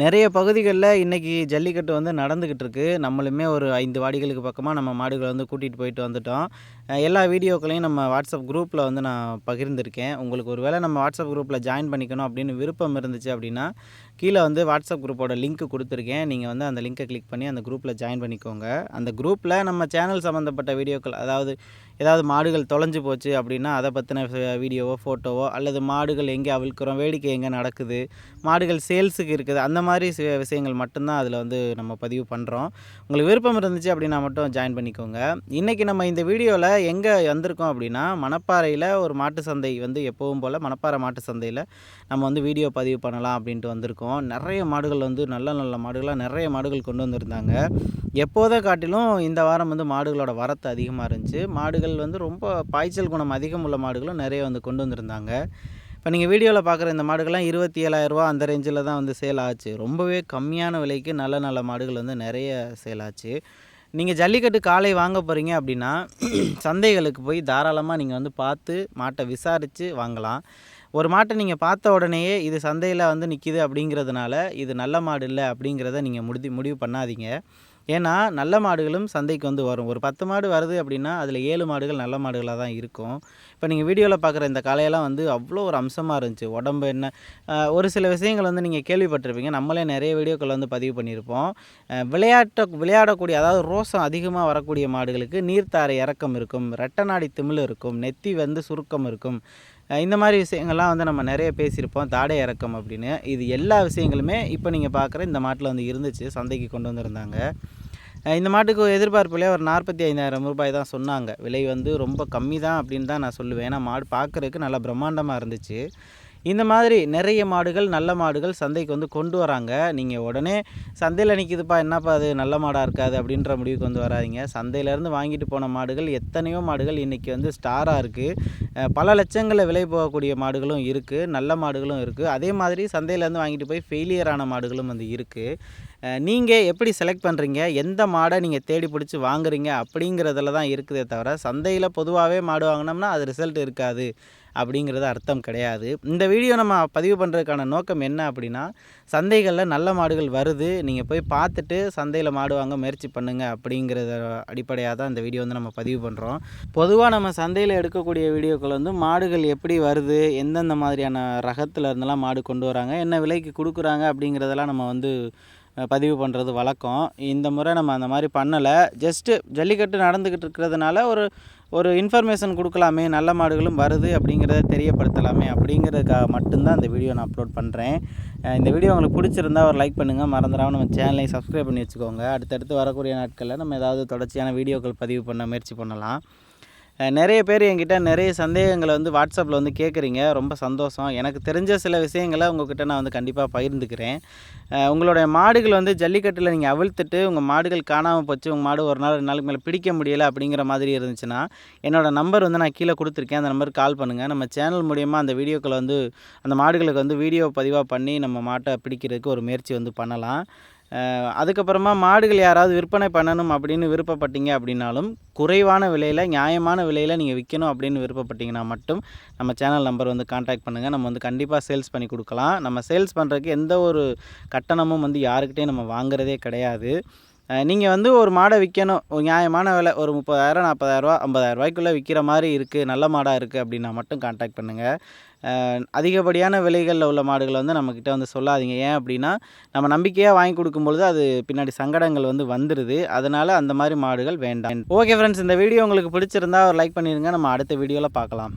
நிறைய பகுதிகளில் இன்றைக்கி ஜல்லிக்கட்டு வந்து நடந்துக்கிட்டு இருக்குது நம்மளுமே ஒரு ஐந்து வாடிகளுக்கு பக்கமாக நம்ம மாடுகளை வந்து கூட்டிகிட்டு போயிட்டு வந்துட்டோம். எல்லா வீடியோக்களையும் நம்ம வாட்ஸ்அப் குரூப்பில் வந்து நான் பகிர்ந்திருக்கேன். உங்களுக்கு ஒரு வேளை நம்ம வாட்ஸ்அப் குரூப்பில் ஜாயின் பண்ணிக்கணும் அப்படின்னு விருப்பம் இருந்துச்சு அப்படின்னா கீழே வந்து வாட்ஸ்அப் குரூப்போட லிங்க் கொடுத்துருக்கேன். நீங்கள் வந்து அந்த லிங்க்கை கிளிக் பண்ணி அந்த குரூப்பில் ஜாயின் பண்ணிக்கோங்க. அந்த குரூப்பில் நம்ம சேனல் சம்மந்தப்பட்ட வீடியோக்கள் அதாவது ஏதாவது மாடுகள் தொலைஞ்சு போச்சு அப்படின்னா அதை பற்றின வீடியோவோ ஃபோட்டோவோ அல்லது மாடுகள் எங்கே அவிழ்க்கிறோம் வேடிக்கை எங்கே நடக்குது மாடுகள் சேல்ஸுக்கு இருக்குது அந்த மாதிரி விஷயங்கள் மட்டும்தான் அதில் வந்து நம்ம பதிவு பண்ணுறோம் உங்களுக்கு விருப்பம் இருந்துச்சு அப்படின்னா மட்டும் ஜாயின் பண்ணிக்கோங்க. இன்றைக்கி நம்ம இந்த வீடியோவில் எங்கே வந்திருக்கோம் அப்படின்னா மணப்பாறையில் ஒரு மாட்டு சந்தை வந்து எப்போவும் போல் மணப்பாறை மாட்டு சந்தையில் நம்ம வந்து வீடியோ பதிவு பண்ணலாம் அப்படின்ட்டு வந்திருக்கோம். நிறைய மாடுகள் வந்து நல்ல நல்ல மாடுகளாக நிறைய மாடுகள் கொண்டு வந்திருந்தாங்க. எப்போதை காட்டிலும் இந்த வாரம் வந்து மாடுகளோட வரத்து அதிகமாக இருந்துச்சு. மாடுகள் வந்து ரொம்ப பாய்ச்சல் குணம் அதிகம் உள்ள மாடுகளும் நிறைய வந்து கொண்டு வந்திருந்தாங்க. இப்போ நீங்கள் வீடியோவில் பார்க்குற இந்த மாடுகள்லாம் இருபத்தி ஏழாயிரரூவா அந்த ரேஞ்சில் தான் வந்து சேல் ஆச்சு. ரொம்பவே கம்மியான விலைக்கு நல்ல நல்ல மாடுகள் வந்து நிறைய சேல் ஆச்சு. நீங்கள் ஜல்லிக்கட்டு காளை வாங்க போகிறீங்க அப்படின்னா சந்தைகளுக்கு போய் தாராளமாக நீங்கள் வந்து பார்த்து மாட்டை விசாரித்து வாங்கலாம். ஒரு மாட்டை நீங்கள் பார்த்த உடனேயே இது சந்தையில் வந்து நிற்கிது அப்படிங்கிறதுனால இது நல்ல மாடு இல்லை அப்படிங்கிறத நீங்கள் முடிவு முடிவு பண்ணாதீங்க. ஏன்னா நல்ல மாடுகளும் சந்தைக்கு வந்து வரும். ஒரு பத்து மாடு வருது அப்படின்னா அதில் ஏழு மாடுகள் நல்ல மாடுகளாக தான் இருக்கும். இப்போ நீங்கள் வீடியோவில் பார்க்குற இந்த கலையெல்லாம் வந்து அவ்வளோ ஒரு அம்சமாக இருந்துச்சு. உடம்பு என்ன ஒரு சில விஷயங்கள் வந்து நீங்கள் கேள்விப்பட்டிருப்பீங்க. நம்மளே நிறைய வீடியோக்கள் வந்து பதிவு பண்ணியிருப்போம். விளையாட்ட விளையாடக்கூடிய அதாவது ரோசம் அதிகமாக வரக்கூடிய மாடுகளுக்கு நீர்த்தாரை இறக்கம் இருக்கும். ரெட்டநாடி திமிழ் இருக்கும். நெத்தி வந்து சுருக்கம் இருக்கும். இந்த மாதிரி விஷயங்கள்லாம் வந்து நம்ம நிறைய பேசியிருப்போம். தாடை இறக்கம் அப்படின்னு. இது எல்லா விஷயங்களுமே இப்போ நீங்கள் பார்க்குற இந்த மாட்டில் வந்து இருந்துச்சு. சந்தைக்கு கொண்டு வந்திருந்தாங்க. இந்த மாட்டுக்கு எதிர்பார்ப்புலேயே ஒரு நாற்பத்தி ஐந்தாயிரம் ரூபாய் தான் சொன்னாங்க. விலை வந்து ரொம்ப கம்மி தான் அப்படின்னு தான் நான் சொல்லுவேன். ஏன்னா மாடு பார்க்குறதுக்கு நல்லா பிரம்மாண்டமாக இருந்துச்சு. இந்த மாதிரி நிறைய மாடுகள் நல்ல மாடுகள் சந்தைக்கு வந்து கொண்டு வராங்க. நீங்கள் உடனே சந்தையில் நிற்கிதுப்பா என்னப்பா அது நல்ல மாடாக இருக்காது அப்படின்ற முடிவுக்கு வந்து வராதீங்க. சந்தையிலேருந்து வாங்கிட்டு போன மாடுகள் எத்தனையோ மாடுகள் இன்றைக்கி வந்து ஸ்டாராக இருக்குது பல லட்சங்களில் விலை போகக்கூடிய மாடுகளும் இருக்குது நல்ல மாடுகளும் இருக்குது அதே மாதிரி சந்தையிலேருந்து வாங்கிட்டு போய் ஃபெயிலியரான மாடுகளும் வந்து இருக்குது நீங்கள் எப்படி செலக்ட் பண்ணுறீங்க எந்த மாடை நீங்கள் தேடி பிடிச்சி வாங்குறீங்க? அப்படிங்கிறதுல தான் இருக்குதே தவிர சந்தையில் பொதுவாகவே மாடு வாங்கினோம்னா அது ரிசல்ட் இருக்காது அப்படிங்கிறது அர்த்தம் கிடையாது. இந்த வீடியோ நம்ம பதிவு பண்ணுறதுக்கான நோக்கம் என்ன அப்படின்னா சந்தைகளில் நல்ல மாடுகள் வருது நீங்கள் போய் பார்த்துட்டு சந்தையில் மாடு வாங்க முயற்சி பண்ணுங்கள் அப்படிங்கிறத அடிப்படையாக தான் இந்த வீடியோ வந்து நம்ம பதிவு பண்ணுறோம் பொதுவாக நம்ம சந்தையில் எடுக்கக்கூடிய வீடியோக்கள் வந்து மாடுகள் எப்படி வருது எந்தெந்த மாதிரியான ரகத்தில் இருந்தெல்லாம் மாடு கொண்டு வராங்க என்ன விலைக்கு கொடுக்குறாங்க அப்படிங்கிறதெல்லாம் நம்ம வந்து பதிவு பண்ணுறது வழக்கம். இந்த முறை நம்ம அந்த மாதிரி பண்ணலை. ஜஸ்ட்டு ஜல்லிக்கட்டு நடந்துக்கிட்டு இருக்கிறதுனால ஒரு ஒரு இன்ஃபர்மேஷன் கொடுக்கலாமே நல்ல மாடுகளும் வருது அப்படிங்கிறத தெரியப்படுத்தலாமே அப்படிங்கிறதுக்காக மட்டும்தான் இந்த வீடியோ நான் அப்லோட் பண்ணுறேன் இந்த வீடியோ உங்களுக்கு பிடிச்சிருந்தா ஒரு லைக் பண்ணுங்கள் மறந்துடாமல் நம்ம சேனலையும் சப்ஸ்கிரைப் பண்ணி வச்சுக்கோங்க. அடுத்தடுத்து வரக்கூடிய நாட்களில் நம்ம ஏதாவது தொடர்ச்சியான வீடியோக்கள் பதிவு பண்ண முயற்சி பண்ணலாம். நிறைய பேர் என்கிட்ட நிறைய சந்தேகங்களை வந்து வாட்ஸ்அப்பில் வந்து கேட்குறீங்க. ரொம்ப சந்தோஷம். எனக்கு தெரிஞ்ச சில விஷயங்களை உங்ககிட்ட நான் வந்து கண்டிப்பாக பகிர்ந்துக்கிறேன். உங்களுடைய மாடுகள் வந்து ஜல்லிக்கட்டில் நீங்கள் அவிழ்த்துட்டு உங்கள் மாடுகள் காணாமல் போச்சு உங்கள் மாடு ஒரு நாள் ரெண்டு நாளுக்கு மேலே பிடிக்க முடியலை அப்படிங்கிற மாதிரி இருந்துச்சுன்னா என்னோடய நம்பர் வந்து நான் கீழே கொடுத்துருக்கேன். அந்த நம்பருக்கு கால் பண்ணுங்கள் நம்ம சேனல் மூலியமாக அந்த வீடியோக்களை வந்து அந்த மாடுகளுக்கு வந்து வீடியோ பதிவாக பண்ணி நம்ம மாட்டை பிடிக்கிறதுக்கு ஒரு முயற்சி வந்து பண்ணலாம். அதுக்கப்புறமா மாடுகள் யாராவது விற்பனை பண்ணணும் அப்படின்னு விருப்பப்பட்டீங்க அப்படின்னாலும் குறைவான விலையில் நியாயமான விலையில் நீங்கள் விற்கணும் அப்படின்னு விருப்பப்பட்டீங்கன்னா மட்டும் நம்ம சேனல் நம்பர் வந்து காண்டாக்ட் பண்ணுங்கள் நம்ம வந்து கண்டிப்பாக சேல்ஸ் பண்ணி கொடுக்கலாம். நம்ம சேல்ஸ் பண்ணுறதுக்கு எந்த ஒரு கட்டணமும் வந்து யாருக்கிட்டேயும் நம்ம வாங்குறதே கிடையாது. நீங்கள் வந்து ஒரு மாடை விற்கணும் ஒரு நியாயமான விலை ஒரு முப்பதாயிரம் நாற்பதாயிரரூவா ஐம்பதாயிரரூவாய்க்குள்ளே விற்கிற மாதிரி இருக்குது நல்ல மாடாக இருக்குது அப்படின்னா மட்டும் காண்டாக்ட் பண்ணுங்கள் அதிகப்படியான விலைகளில் உள்ள மாடுகளை வந்து நம்மக்கிட்ட வந்து சொல்லாதீங்க. ஏன் அப்படின்னா நம்ம நம்பிக்கையாக வாங்கி கொடுக்கும்பொழுது அது பின்னாடி சங்கடங்கள் வந்து வந்துடுது அதனால் அந்த மாதிரி மாடுகள் வேண்டாம். ஓகே ஃப்ரெண்ட்ஸ் இந்த வீடியோ உங்களுக்கு பிடிச்சிருந்தா ஒரு லைக் பண்ணிடுங்க. நம்ம அடுத்த வீடியோவில் பார்க்கலாம்.